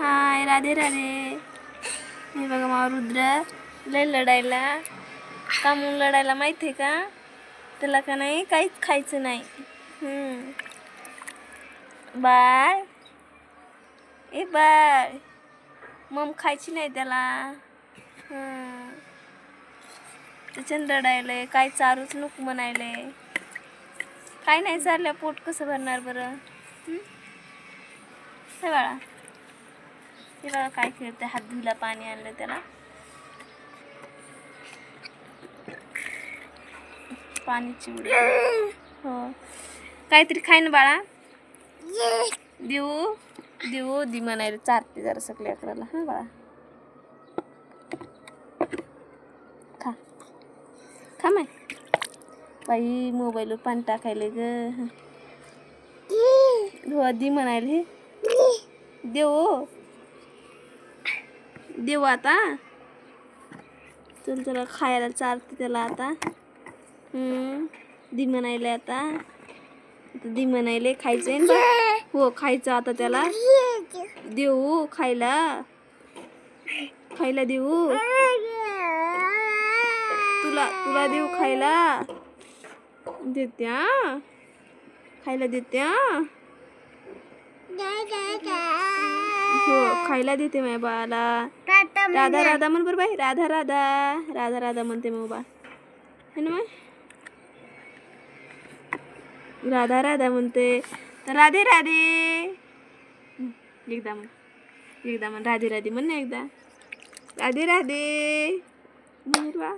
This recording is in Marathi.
हाय राधे राधे. हे बघा मावा रुद्र. लय लढायला. का म्हणून लढायला माहिती आहे का? त्याला का नाही काहीच खायचं नाही. बाय बाळ. ए बाळ. मम खायची नाही त्याला. त्याच्यानं रडायलंय काय चारूच नुक म्हणायले काय नाही चाललं पोट कसं भरणार बरं? हे बाळा. हे बघा काय खेळते हात धुला पाणी आणलं त्याला. पाणी चिवड. हो. काहीतरी खाय ना बाळा. देऊ. देऊ. दि म्हणायला चारते जरा सगळ्या अकराला. हा बाळा. खा. खा माय बाई मोबाईलवर पाणी टाकायले ग. हो दि म्हणायला हे. देऊ. देऊ आता. चल त्याला खायला चालते त्याला आता. हम्म दि आता. आता दि म्हणायला खायचंय हो खायचं आता त्याला. देऊ खायला. खायला देऊ. तुला तुला देऊ खायला. देत्या खायला देत्या हो खायला देते माझ्या बाळाला. राधा राधा म्हण बरं बाई. राधा राधा. राधा राधा म्हणते मग बा. है राधा राधा म्हणते. राधे राधे. एकदा म्हण. एकदा म्हण. राधे राधे म्हण ना एकदा. राधे राधे. बा.